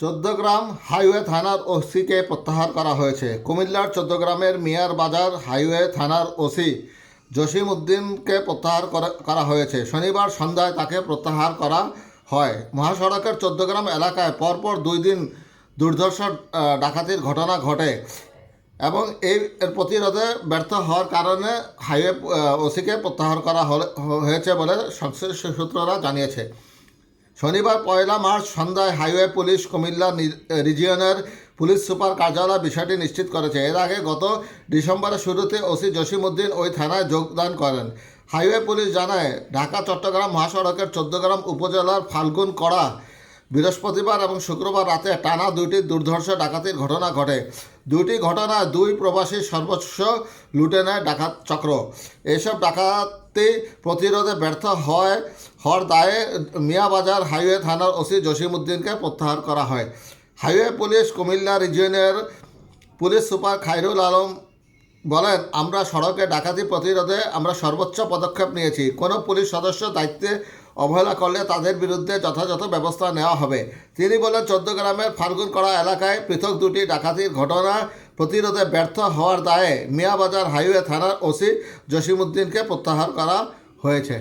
Chauddagram highway থানার ওসিকে প্রত্যাহার করা হয়েছে। কুমিল্লার চোদ্দগ্রামের মিয়ার বাজার হাইওয়ে থানার ওসি জসিম উদ্দিনকে প্রত্যাহার করা- হয়েছে। শনিবার সন্ধ্যায় তাকে প্রত্যাহার করা হয়। মহাসড়কের চোদ্দগ্রাম এলাকায় পরপর দুই দিন দুর্ধর্ষ ডাকাতির ঘটনা ঘটে এবং এই প্রতিরোধে ব্যর্থ হওয়ার কারণে হাইওয়ে ওসিকে প্রত্যাহার করা হয়েছে বলে সংশ্লিষ্ট সূত্ররা জানিয়েছে। শনিবার পয়লা মার্চ সন্ধ্যায় হাইওয়ে পুলিশ কুমিল্লা রিজিয়নের পুলিশ সুপার কার্যালয় বিষয়টি নিশ্চিত করেছে। এর আগে গত ডিসেম্বরের শুরুতে ওসি জসিমউদ্দিন ওই থানায় যোগদান করেন। হাইওয়ে পুলিশ জানায়, ঢাকা, চট্টগ্রাম মহাসড়কের চোদ্দগ্রাম উপজেলার ফাল্গুন কড়া বৃহস্পতিবার এবং শুক্রবার রাতে টানা দুইটি দুর্ধর্ষ ডাকাতির ঘটনা ঘটে। দুইটি ঘটনায় দুই প্রবাসী সর্বোচ্চ লুটে নেয় ডাকাত চক্র। এইসব ডাকাতি প্রতিরোধে ব্যর্থ হয় হওয়ার দায়ে মিয়াবাজার হাইওয়ে থানার ওসি জসিমউদ্দিনকে প্রত্যাহার করা হয়। হাইওয়ে পুলিশ কুমিল্লা রিজিয়নের পুলিশ সুপার খাইরুল আলম বলেন, আমরা সড়কে ডাকাতি প্রতিরোধে আমরা সর্বোচ্চ পদক্ষেপ নিয়েছি। কোনো পুলিশ সদস্য দায়িত্বে অবহেলা করলে তাদের বিরুদ্ধে যথাযথ ব্যবস্থা নেওয়া হবে। তিনি বলেন চৌদ্দগ্রামের ফার্গুনকড়া এলাকায় পৃথক দুটি ডাকাতির ঘটনা প্রতিরোধে ব্যর্থ হওয়ার দায়ে মিয়াবাজার হাইওয়ে থানার ওসি জসিমউদ্দিনকে প্রত্যাহার করা হয়েছে।